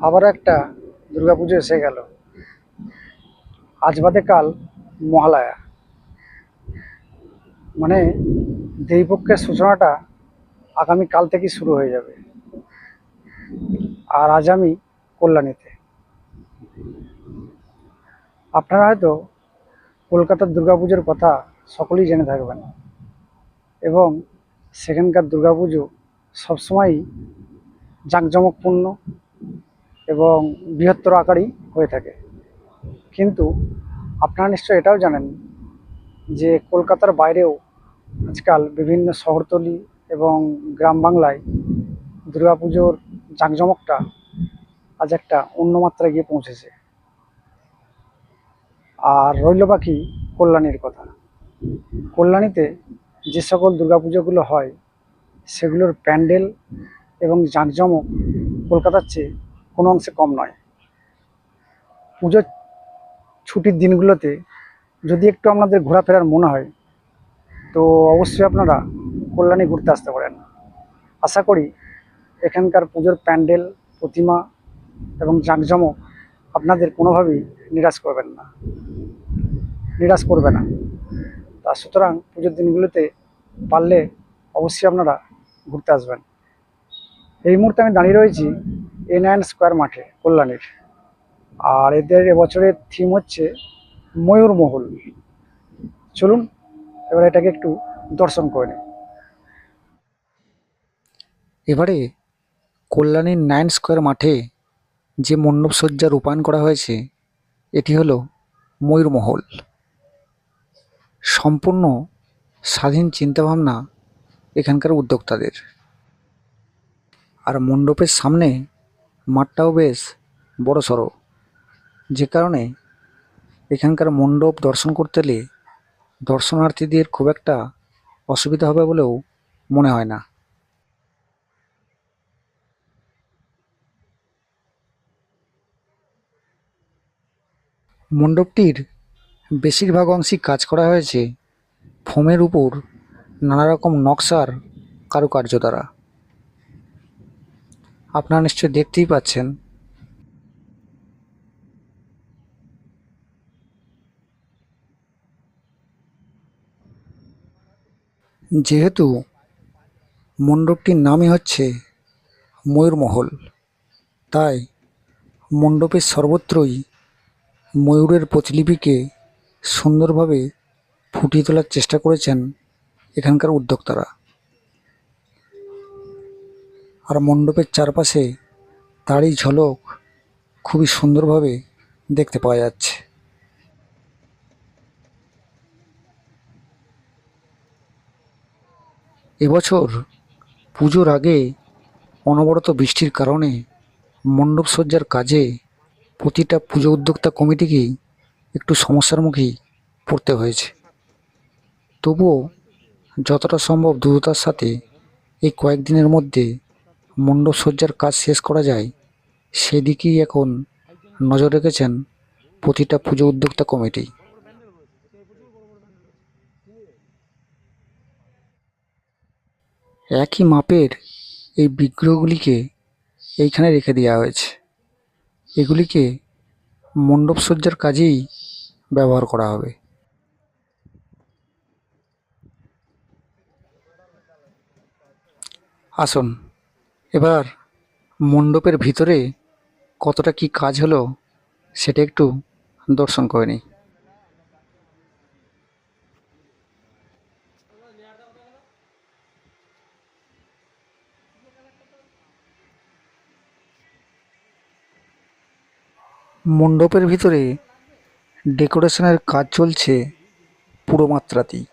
আবার একটা দুর্গাপুজো এসে গেল। আজ বাদে কাল মহালয়া। মানে দেবীপক্ষের সূচনাটা আগামী কাল থেকেই শুরু হয়ে যাবে। আর আজ আমি কল্যাণীতে। আপনারা হয়তো কলকাতার দুর্গাপুজোর কথা সকলেই জেনে থাকবেন এবং সেখানকার দুর্গাপুজো সবসময়ই জাঁকজমকপূর্ণ। এবং বৃহত্তর আকারই হয়ে থাকে। কিন্তু আপনারা নিশ্চয় এটাও জানেন যে কলকাতার বাইরেও আজকাল বিভিন্ন শহরতলি এবং গ্রাম বাংলায় দুর্গাপুজোর জাঁকজমকটা আজ একটা অন্য মাত্রায় গিয়ে পৌঁছেছে। আর রইল বাকি কল্যাণীর কথা। কল্যাণীতে যে সকল দুর্গাপুজোগুলো হয়, সেগুলোর প্যান্ডেল এবং জাঁকজমক কলকাতার চেয়ে কোনো অংশে কম নয়। পুজোর ছুটির দিনগুলোতে যদি একটু আপনাদের ঘোরাফেরার মনে হয়, তো অবশ্যই আপনারা কল্যাণী ঘুরতে আসতে পারেন। আশা করি এখানকার পুজোর প্যান্ডেল, প্রতিমা এবং জাঁকজমক আপনাদের কোনোভাবেই নিরাশ করবেন না। নিরাশ করবে না। তা সুতরাং পুজোর দিনগুলোতে পারলে অবশ্যই আপনারা ঘুরতে আসবেন। এই মুহূর্তে আমি দাঁড়িয়ে রয়েছি এ নাইন স্কোয়ার মাঠে, কল্যাণীর। আর এদের এবছরের থিম হচ্ছে ময়ূরমহল চলুন, এবার এটাকে একটু দর্শন করে নিই। এবারে কল্যাণীর নাইন স্কোয়ার মাঠে যে মণ্ডপসজ্জা রূপায়ণ করা হয়েছে, এটি হলো ময়ূরমহল সম্পূর্ণ স্বাধীন চিন্তাভাবনা এখানকার উদ্যোক্তাদের। আর মণ্ডপের সামনে মাঠটাও বেশ বড় সড়ো। যে কারণে এখানকার মণ্ডপ দর্শন করতে এলে দর্শনার্থীদের খুব একটা অসুবিধা হবে বলেও মনে হয় না। মণ্ডপটির বেশিরভাগ অংশই কাজ করা হয়েছে ফোমের উপর নানা রকম নকশার কারুকার্য দ্বারা। আপনারা নিশ্চয়ই দেখতেই পাচ্ছেন। যেহেতু মণ্ডপটির নামই হচ্ছে ময়ূরমহল, তাই মণ্ডপের সর্বত্রই ময়ূরের প্রতিলিপিকে সুন্দরভাবে ফুটিয়ে তোলার চেষ্টা করেছেন এখানকার উদ্যোক্তারা। আর মণ্ডপের চারপাশে তারই ঝলক খুবই সুন্দরভাবে দেখতে পাওয়া যাচ্ছে। এবছর পুজোর আগে অনবরত বৃষ্টির কারণে মণ্ডপ সজ্জার কাজে প্রতিটা পুজো উদ্যোক্তা কমিটিকেই একটু সমস্যার মুখেই পড়তে হয়েছে। তবুও যতটা সম্ভব দ্রুততার সাথে এই কয়েকদিনের মধ্যে মণ্ডপ সজ্জার কাজ শেষ করা যায়, সেদিকেই এখন নজর রেখেছেন প্রতিটা পুজো উদ্যোক্তা কমিটি। একই মাপের এই বিগ্রহগুলিকে এইখানে রেখে দেওয়া হয়েছে। এগুলিকে মণ্ডপসজ্জার কাজেই ব্যবহার করা হবে। আসুন। এবার মণ্ডপের ভিতরে কতটা কি কাজ হলো সেটা একটু দর্শন করে নিই। মণ্ডপের ভিতরে ডেকোরেশনের কাজ চলছে পুরো মাত্রাতেই।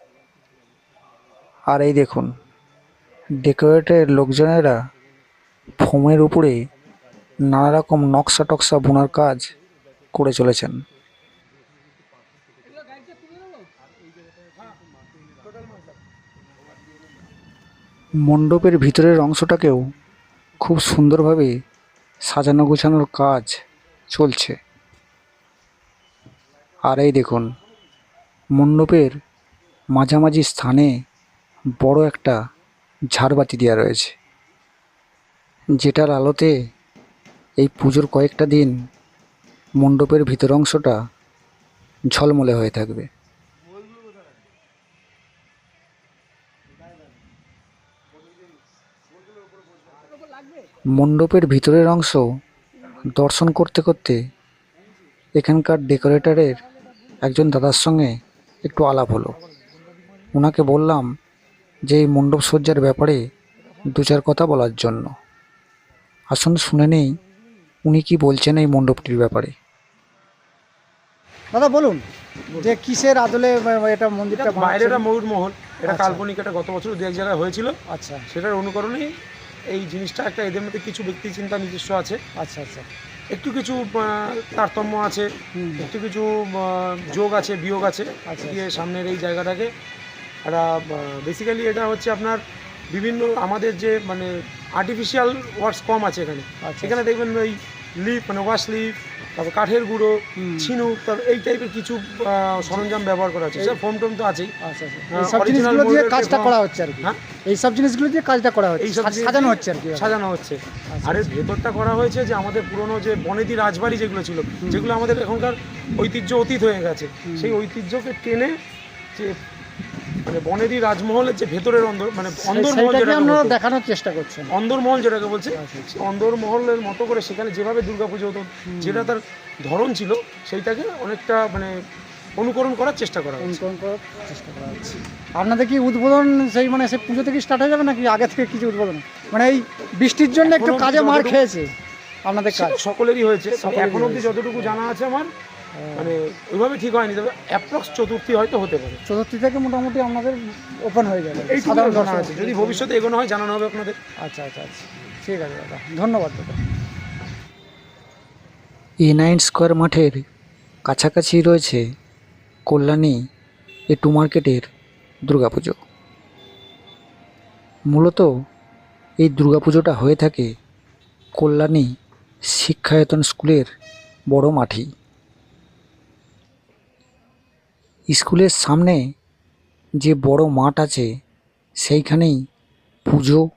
আর এই দেখুন ডেকোরেটের লোকজনেরা ফোমের উপরে নানা রকম নকশা টকশা বোনার কাজ করে চলেছেন। মণ্ডপের ভিতরের অংশটাকেও খুব সুন্দরভাবে সাজানো গোছানোর কাজ চলছে। আর এই দেখুন, মণ্ডপের মাঝামাঝি স্থানে বড় একটা ঝাড়বাতি দেওয়া রয়েছে। যেটার আলোতে এই পুজোর কয়েকটা দিন মণ্ডপের ভিতর অংশটা ঝলমলে হয়ে থাকবে। মণ্ডপের ভিতরের অংশ দর্শন করতে করতে এখানকার ডেকোরেটরের একজন দাদার সঙ্গে একটু আলাপ হলো। ওনাকে বললাম যে এই মণ্ডপ সজ্জার ব্যাপারে দু চার কথা বলার জন্য। আসুন শুনে নেই। উনি কি বলছেন এই মণ্ডপটির ব্যাপারে? দাদা বলুন যে কিসের আদলে এটা মন্দিরটা বাইরে এটা ময়ূর মহল এটা আচ্ছা। কাল্পনিক এটা গত বছর দু এক জায়গায় হয়েছিল। আচ্ছা। সেটার অনুকরণেই এই জিনিসটা একটা এদের মধ্যে কিছু ব্যক্তি চিন্তা নিজস্ব আছে। আচ্ছা আচ্ছা। একটু কিছু তারতম্য আছে একটু কিছু যোগ আছে বিয়োগ আছে আচ্ছা। দিয়ে সামনের এই জায়গাটাকে। একটা বেসিক্যালি এটা হচ্ছে আপনার বিভিন্ন আমাদের যে মানে আর্টিফিশিয়াল ওয়ার্কস কম আছে এখানে। আচ্ছা এখানে দেখবেন ওই লিপ মানে ওয়াশ লিফ তারপর কাঠের গুঁড়ো। ছিনুক তারপর এই টাইপের কিছু সরঞ্জাম ব্যবহার করা আছে সব ফোম টোম তো আছেই। আচ্ছা আচ্ছা। জিনিসগুলো দিয়ে কাজটা করা হচ্ছে আর কি? হ্যাঁ? এইসব জিনিসগুলো দিয়ে কাজটা করা হচ্ছে সাজানো হচ্ছে আর কি সাজানো হচ্ছে। আচ্ছা, আর এর ভেতরটা করা হয়েছে যে আমাদের পুরনো যে বনেদি রাজবাড়ি যেগুলো ছিল যেগুলো আমাদের এখনকার ঐতিহ্য অতীত হয়ে গেছে। সেই ঐতিহ্যকে টেনে যে মানে বনেদি রাজমহলের যে ভেতরের অন্দর মানে অন্দরমহল যেটাকে আপনারা দেখানোর চেষ্টা করছেন। অন্দরমহল যেটাকে বলছে আচ্ছা। অন্দরমহলের মতো করে সেখানে যেভাবে দুর্গাপুজো হতো যেটা তার ধরন ছিল সেইটাকে অনেকটা মানে অনুকরণ করার চেষ্টা করা অনুকরণ করার চেষ্টা করা হচ্ছে আপনাদের কি উদ্বোধন সেই মানে সেই পুজো থেকে স্টার্ট হয়ে যাবে নাকি আগে থেকে কিছু উদ্বোধন? মানে এই বৃষ্টির জন্য একটু কাজে মার খেয়েছে আপনাদের কাজ। সকলেরই হয়েছে এখন অবধি যতটুকু জানা আছে আমার মানে ওইভাবে ঠিক হয়নি তবে অ্যাপ্রক্স চতুর্থী হয়তো হতে পারে। চতুর্থী থেকে মোটামুটি আপনাদের ওপেন হয়ে যাবে এইটুকু সাধারণ জানা আছে যদি ভবিষ্যতে এগোনো হয় জানানো হবে আপনাদের। আচ্ছা আচ্ছা আচ্ছা। ঠিক আছে দাদা ধন্যবাদ দাদা। এ নাইন স্কোয়ার মাঠের কাছাকাছি রয়েছে কল্যাণী এ টু মার্কেটের দুর্গাপুজো। মূলত এই দুর্গাপুজোটা হয়ে থাকে কল্যাণী শিক্ষায়তন স্কুলের বড় মাঠেই। স্কুলের সামনে যে বড় মাঠ আছে, সেইখানেই পুজো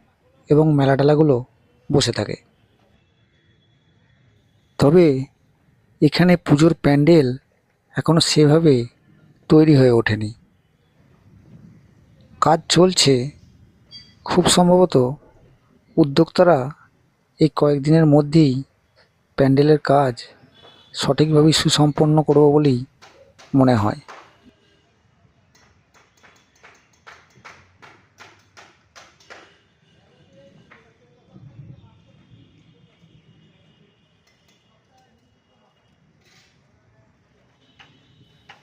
এবং মেলা টেলাগুলো বসে থাকে। তবে এখানে পুজোর প্যান্ডেল এখনও সেভাবে তৈরি হয়ে ওঠেনি। কাজ চলছে। খুব সম্ভবত উদ্যোক্তারা এই কয়েকদিনের মধ্যেই প্যান্ডেলের কাজ সঠিকভাবে সুসম্পন্ন করব বলেই মনে হয়।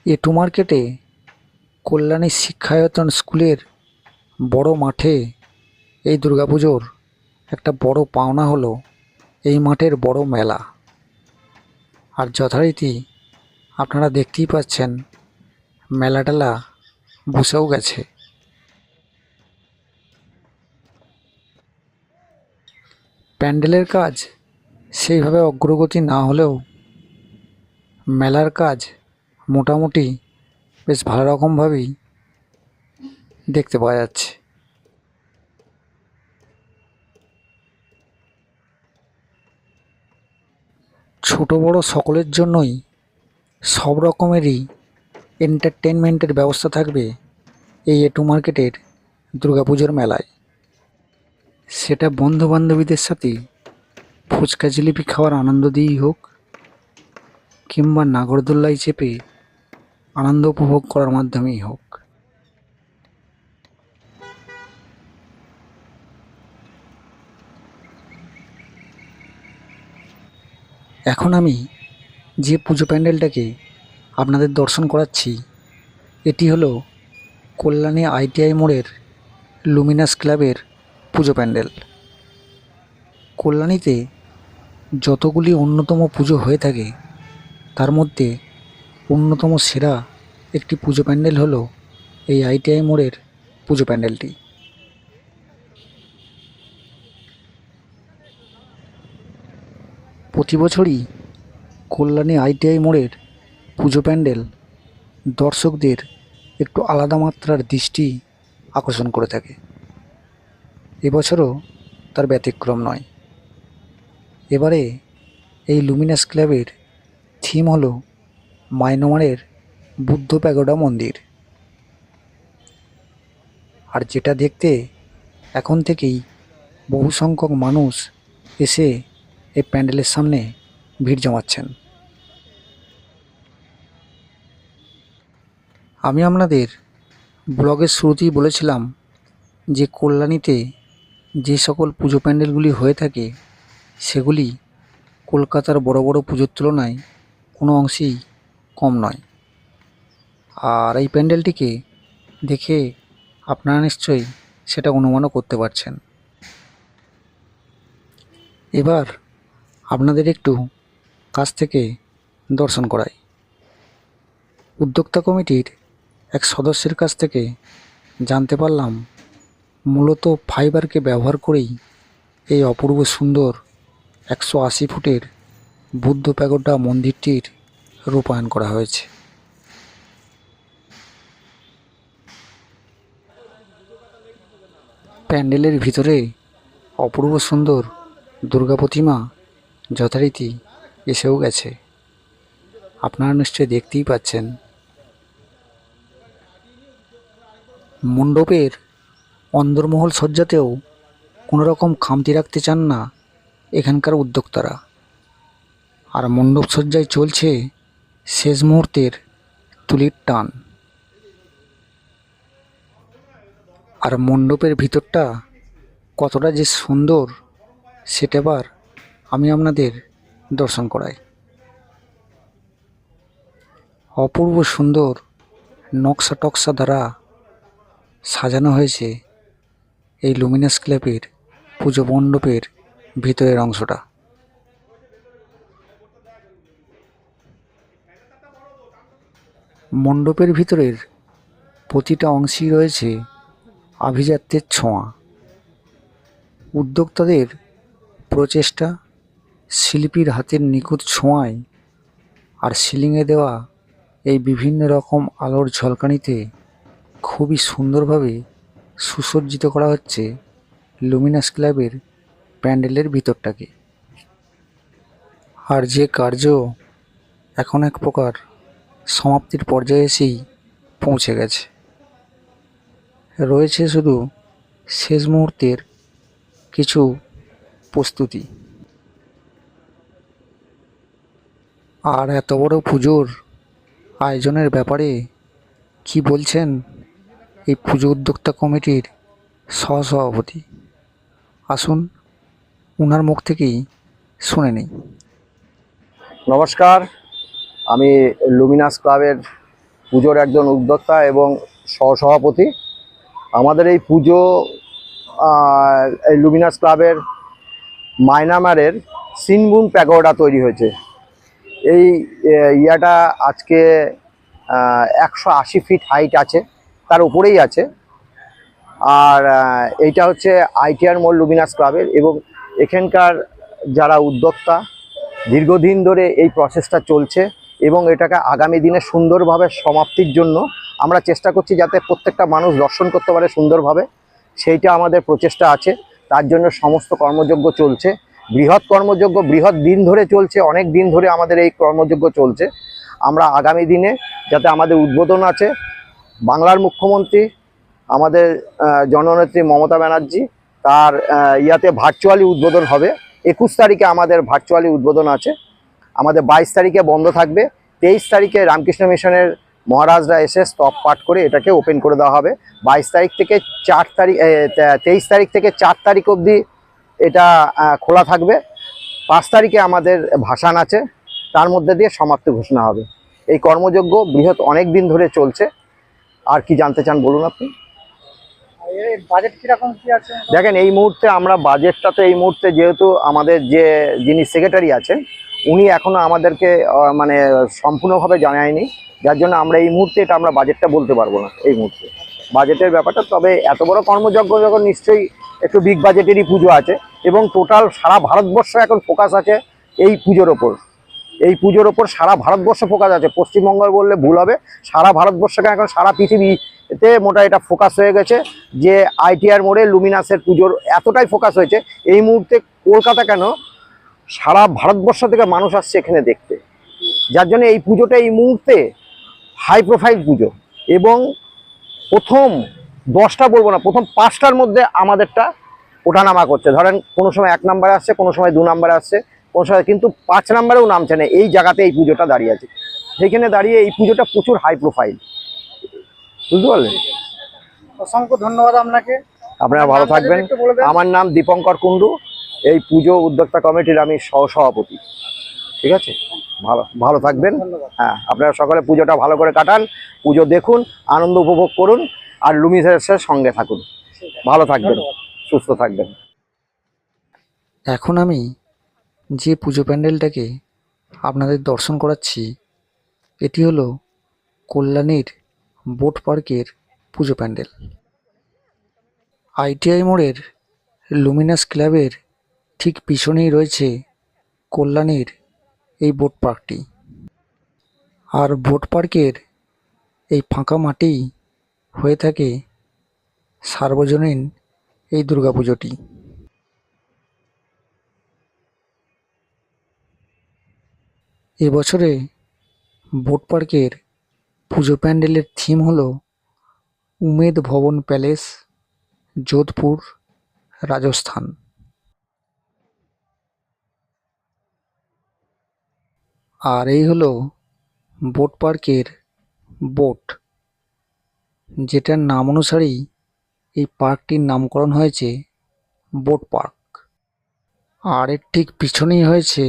এটু মার্কেটে কল্যাণী শিক্ষায়তন স্কুলের বড় মাঠে এই দুর্গাপুজোর একটা বড় পাওনা হলো এই মাঠের বড় মেলা। আর যথারীতি আপনারা দেখতেই পাচ্ছেন মেলাটালা বসেও গেছে। প্যান্ডেলের কাজ সেইভাবে অগ্রগতি না হলেও মেলার কাজ মোটামুটি বেশ ভালো রকমভাবেই দেখতে পাওয়া যাচ্ছে। ছোট বড় সকলের জন্যই সব রকমেরই এন্টারটেনমেন্টের ব্যবস্থা থাকবে এই এটু মার্কেটের দুর্গাপুজোর মেলায়। সেটা বন্ধু বান্ধবীদের সাথে ফুচকা জিলিপি খাওয়ার আনন্দ দিয়েই হোক কিংবা নাগরদোল্লায় চেপে আনন্দ উপভোগ করার মাধ্যমেই হোক। এখন আমি যে পুজো প্যান্ডেলটাকে আপনাদের দর্শন করাচ্ছি, এটি হলো কল্যাণী আইটিআই মোড়ের লুমিনাস ক্লাবের পুজো প্যান্ডেল। কল্যাণীতে যতগুলি অন্যতম পুজো হয়ে থাকে, তার মধ্যে অন্যতম সেরা একটি পুজো প্যান্ডেল হলো এই আইটিআই মোড়ের পুজো প্যান্ডেলটি। প্রতি বছরই কল্যাণী আইটিআই মোড়ের পুজো প্যান্ডেল দর্শকদের একটু আলাদা মাত্রার দৃষ্টি আকর্ষণ করে থাকে। এবছরও তার ব্যতিক্রম নয়। এবারে এই লুমিনাস ক্লাবের থিম হলো মাইনমারের বুদ্ধ প্যাগোডা মন্দির। আর যেটা দেখতে এখন থেকেই বহু সংখ্যক মানুষ এসে এই প্যান্ডেলের সামনে ভিড় জমাচ্ছেন। আমি আপনাদের ব্লগের শুরুতেই বলেছিলাম যে কল্যাণীতে যে সকল পুজো প্যান্ডেলগুলি হয়ে থাকে, সেগুলি কলকাতার বড় বড় পুজোর তুলনায় কোনো অংশেই কম নয়। আর এই প্যান্ডেলটিকে দেখে আপনারা নিশ্চয়ই সেটা অনুমানও করতে পারছেন। এবার আপনাদের একটু কাছ থেকে দর্শন করাই। উদ্যোক্তা কমিটির এক সদস্যের কাছ থেকে জানতে পারলাম, মূলত ফাইবারকে ব্যবহার করেই এই অপূর্ব সুন্দর একশো আশি ফুটের বুদ্ধ প্যাগোডা মন্দিরটির রূপায়ণ করা হয়েছে। প্যান্ডেলের ভিতরে অপূর্ব সুন্দর দুর্গা প্রতিমা, যথারীতি এসেও গেছে। আপনারা নিশ্চয়ই দেখতেই পাচ্ছেন। মণ্ডপের অন্দরমহল সজ্জাতেও কোনো রকম খামতি রাখতে চান না এখানকার উদ্যোক্তারা। আর মণ্ডপ সজ্জায় চলছে শেষ মুহূর্তের তুলির টান। আর মণ্ডপের ভিতরটা কতটা যে সুন্দর, সেটা এবার আমি আপনাদের দর্শন করাই। অপূর্ব সুন্দর নকশা টকশা দ্বারা সাজানো হয়েছে এই লুমিনাস ক্লাবের পুজো মণ্ডপের ভিতরের অংশটা। মণ্ডপের ভিতরের প্রতিটা অংশেই রয়েছে আভিজাত্যের ছোঁয়া। উদ্যোক্তাদের প্রচেষ্টা, শিল্পীর হাতের নিখুঁত ছোঁয়ায় আর সিলিংয়ে দেওয়া এই বিভিন্ন রকম আলোর ঝলকানিতে খুবই সুন্দরভাবে সুসজ্জিত করা হচ্ছে লুমিনাস ক্লাবের প্যান্ডেলের ভিতরটাকে। আর যে কার্য এখন এক প্রকার সমাপ্তির পর্যায়ে এসেই পৌঁছে গেছে। রয়েছে শুধু শেষ মুহূর্তের কিছু প্রস্তুতি। আর এত বড় পুজোর আয়োজনের ব্যাপারে কি বলছেন এই পুজো উদ্যোক্তা কমিটির সহসভাপতি? আসুন ওনার মুখ থেকেই শুনে নিই। নমস্কার আমি লুমিনাস ক্লাবের পুজোর একজন উদ্যোক্তা এবং সহসভাপতি। আমাদের এই পুজো এই লুমিনাস ক্লাবের মাইনামারের সিনবুন প্যাগোডা তৈরি হয়েছে। এই ইয়াটা আজকে একশো আশি ফিট হাইট আছে, তার উপরেই আছে। আর এইটা হচ্ছে আইটিআর মোল লুমিনাস ক্লাবের এবং এখানকার যারা উদ্যোক্তা, দীর্ঘদিন ধরে এই প্রসেসটা চলছে। এবং এটাকে আগামী দিনে সুন্দরভাবে সমাপ্তির জন্য আমরা চেষ্টা করছি যাতে প্রত্যেকটা মানুষ দর্শন করতে পারে সুন্দরভাবে। সেইটা আমাদের প্রচেষ্টা আছে। তার জন্য সমস্ত কর্মযজ্ঞ চলছে। বৃহৎ কর্মযজ্ঞ, বৃহৎ দিন ধরে চলছে। অনেক দিন ধরে আমাদের এই কর্মযজ্ঞ চলছে। আমরা আগামী দিনে যাতে আমাদের উদ্বোধন আছে, বাংলার মুখ্যমন্ত্রী, আমাদের জননেত্রী মমতা ব্যানার্জি, তার ইয়াতে ভার্চুয়ালি উদ্বোধন হবে। একুশ তারিখে আমাদের ভার্চুয়ালি উদ্বোধন আছে। আমাদের বাইশ তারিখে বন্ধ থাকবে। তেইশ তারিখে রামকৃষ্ণ মিশনের মহারাজরা এসে স্তব পাঠ করে এটাকে ওপেন করে দেওয়া হবে। বাইশ তারিখ থেকে চার তারিখ তেইশ তারিখ থেকে চার তারিখ অবধি এটা খোলা থাকবে। পাঁচ তারিখে আমাদের ভাসান আছে তার মধ্যে দিয়ে সমাপ্তি ঘোষণা হবে। এই কর্মযজ্ঞ বৃহৎ অনেক দিন ধরে চলছে। আর কি জানতে চান বলুন আপনি? বাজেট কীরকম কি আছে? দেখেন এই মুহূর্তে আমরা বাজেটটা তো এই মুহূর্তে যেহেতু আমাদের যে যিনি সেক্রেটারি আছেন উনি এখনও আমাদেরকে মানে সম্পূর্ণভাবে জানায়নি। যার জন্য আমরা এই মুহূর্তে এটা আমরা বাজেটটা বলতে পারব না, এই মুহূর্তে। বাজেটের ব্যাপারটা, তবে এত বড় কর্মযজ্ঞ যখন নিশ্চয়ই একটু বিগ বাজেটেরই পুজো আছে, এবং টোটাল সারা ভারতবর্ষ এখন ফোকাস আছে এই পুজোর ওপর। এই পুজোর ওপর সারা ভারতবর্ষ ফোকাস আছে। পশ্চিমবঙ্গ বললে ভুল হবে, সারা ভারতবর্ষকে এখন সারা পৃথিবীতে মোটা এটা ফোকাস হয়ে গেছে যে আইটিআর মোড়ে লুমিনাসের পুজোর এতটাই ফোকাস হয়েছে। এই মুহূর্তে কলকাতা কেন সারা ভারতবর্ষ থেকে মানুষ আসছে এখানে দেখতে। যার জন্য এই পুজোটা এই মুহূর্তে হাই প্রোফাইল পুজো এবং প্রথম দশটা বলব না প্রথম পাঁচটার মধ্যে আমাদেরটা ওঠানামা করছে। ধরেন কোনো সময় এক নম্বরে আসছে কোনো সময় দু নম্বরে আসছে কোনো সময় কিন্তু পাঁচ নম্বরেও নামছে না এই জায়গাতে এই পুজোটা দাঁড়িয়ে আছে। সেখানে দাঁড়িয়ে এই পুজোটা প্রচুর হাই প্রোফাইল বুঝতে পারলেন? অসংখ্য ধন্যবাদ আপনাকে। আপনারা ভালো থাকবেন। আমার নাম দীপঙ্কর কুণ্ডু। এই পুজো উদ্যোক্তা কমিটির আমি সহসভাপতি। ঠিক আছে? ভালো ভালো থাকবেন। হ্যাঁ আপনারা সকলে পুজোটা ভালো করে কাটান পুজো দেখুন আনন্দ উপভোগ করুন আর লুমিসের সঙ্গে থাকুন। ভালো থাকবেন সুস্থ থাকবেন। এখন আমি যে পুজো প্যান্ডেলটাকে আপনাদের দর্শন করাচ্ছি এটি হলো কল্যাণীর বোট পার্কের পুজো প্যান্ডেল। আইটিআই মোড়ের লুমিনাস ক্লাবের ঠিক পিছনেই রয়েছে কল্যাণীর এই বোট পার্কটি আর বোট পার্কের এই ফাঁকা মাঠেই হয়ে থাকে সার্বজনীন এই দুর্গাপুজোটি। এবছরে বোট পার্কের পুজো প্যান্ডেলের থিম হল উমেদ ভবন প্যালেস, যোধপুর, রাজস্থান। আর এই হলো বোট পার্কের বোট যেটার নাম অনুসারেই এই পার্কটির নামকরণ হয়েছে বোট পার্ক আর এর ঠিক পিছনেই হয়েছে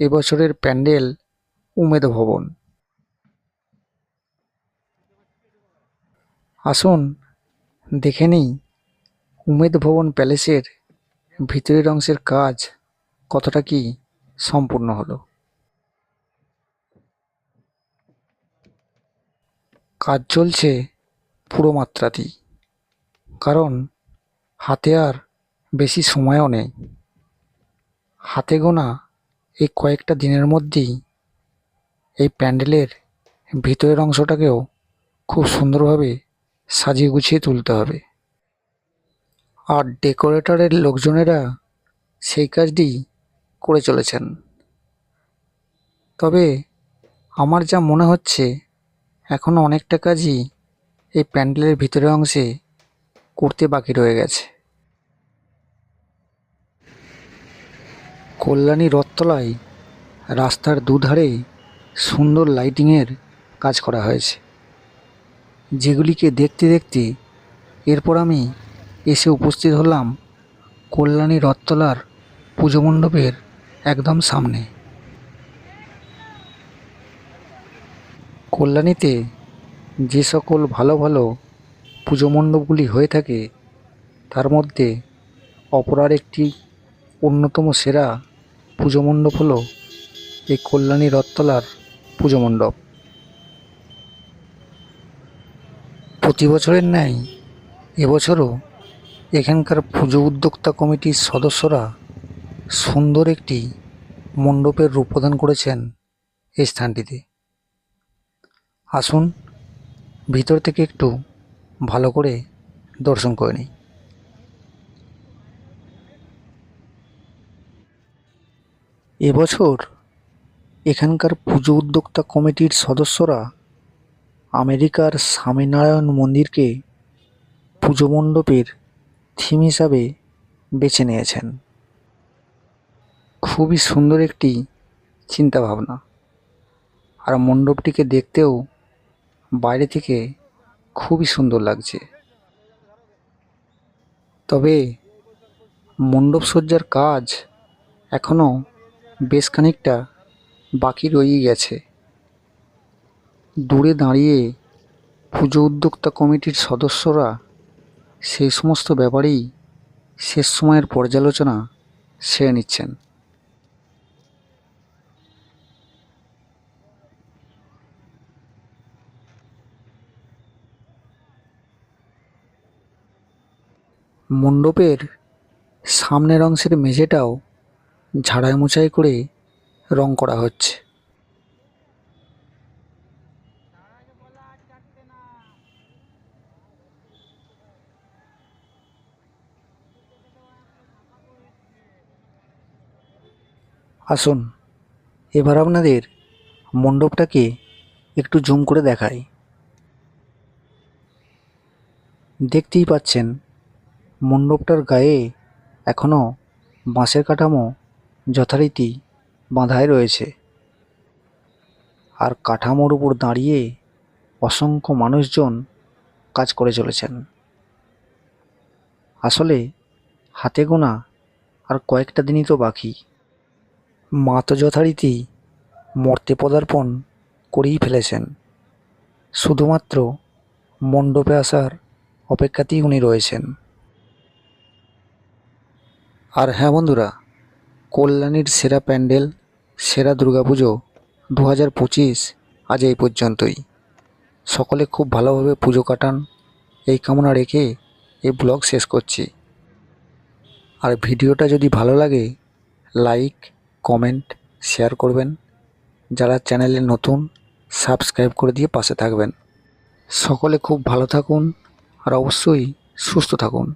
এবছরের প্যান্ডেল উমেদ ভবন। আসুন দেখে নিই উমেদ ভবন প্যালেসের ভিতরের অংশের কাজ কতটা কি সম্পূর্ণ হলো। কাজ চলছে পুরো মাত্রাতেই। কারণ হাতে আর বেশি সময়ও নেই। হাতে গোনা এই কয়েকটা দিনের মধ্যেই এই প্যান্ডেলের ভিতরের অংশটাকেও খুব সুন্দরভাবে সাজিয়ে গুছিয়ে তুলতে হবে। আর ডেকোরেটরের লোকজনেরা সেই কাজটি করে চলেছেন। তবে আমার যা মনে হচ্ছে এখনও অনেকটা কাজই এই প্যান্ডেলের ভিতরের অংশে করতে বাকি রয়ে গেছে। কল্যাণী রথতলায় রাস্তার দুধারে সুন্দর লাইটিংয়ের কাজ করা হয়েছে। যেগুলিকে দেখতে দেখতে এরপর আমি এসে উপস্থিত হলাম কল্যাণী রথতলার পুজো মণ্ডপের একদম সামনে। কল্যাণীতে যে সকল ভালো ভালো পুজো মণ্ডপগুলি হয়ে থাকে, তার মধ্যে অপরার একটি অন্যতম সেরা পুজো মণ্ডপ হলো এই কল্যাণী রথতলার পুজো মণ্ডপ। প্রতি বছরের ন্যায় এবছরও এখানকার পুজো উদ্যোক্তা কমিটির সদস্যরা সুন্দর একটি মণ্ডপের রূপ প্রদান করেছেন এই স্থানটিতে। আসুন, ভিতর থেকে একটু ভালো করে দর্শন করে নিই। এবছর এখানকার পুজো উদ্যোক্তা কমিটির সদস্যরা আমেরিকার স্বামীনারায়ণ মন্দিরকে পুজো মণ্ডপের থিম হিসাবে বেছে নিয়েছেন। খুবই সুন্দর একটি চিন্তাভাবনা। আর মণ্ডপটিকে দেখতেও বাইরে থেকে খুবই সুন্দর লাগছে। তবে মণ্ডপ সজ্জার কাজ এখনও বেশ খানিকটা বাকি রয়েই গেছে। দূরে দাঁড়িয়ে পুজো উদ্যোক্তা কমিটির সদস্যরা সেই সমস্ত ব্যাপারেই শেষ সময়ের পর্যালোচনা সেরে নিচ্ছেন। মণ্ডপের সামনের অংশের মেঝেটাও ঝাড়াই মোছাই করে রং করা হচ্ছে। আসুন, এবার আপনাদের মণ্ডপটাকে একটু জুম করে দেখাই। দেখতেই পাচ্ছেন মণ্ডপটার গায়ে এখনও বাঁশের কাঠামো যথারীতি বাঁধাই রয়েছে। আর কাঠামোর উপর দাঁড়িয়ে অসংখ্য মানুষজন কাজ করে চলেছেন। আসলে হাতে গোনা আর কয়েকটা দিনই তো বাকি। মা তো যথারীতি মর্তে পদার্পণ করেই ফেলেছেন। শুধুমাত্র মণ্ডপে আসার অপেক্ষাতেই উনি রয়েছেন। আর হ্যাঁ বন্ধুরা, কল্যাণীর সেরা প্যান্ডেল, সেরা দুর্গাপুজো দু হাজার পঁচিশ আজ এই পর্যন্তই। সকলে খুব ভালোভাবে পুজো কাটান, এই কামনা রেখে এই ব্লগ শেষ করছি। আর ভিডিওটা যদি ভালো লাগে, লাইক, কমেন্ট, শেয়ার করবেন। যারা চ্যানেলে নতুন, সাবস্ক্রাইব করে দিয়ে পাশে থাকবেন। সকলে খুব ভালো থাকুন আর অবশ্যই সুস্থ থাকুন।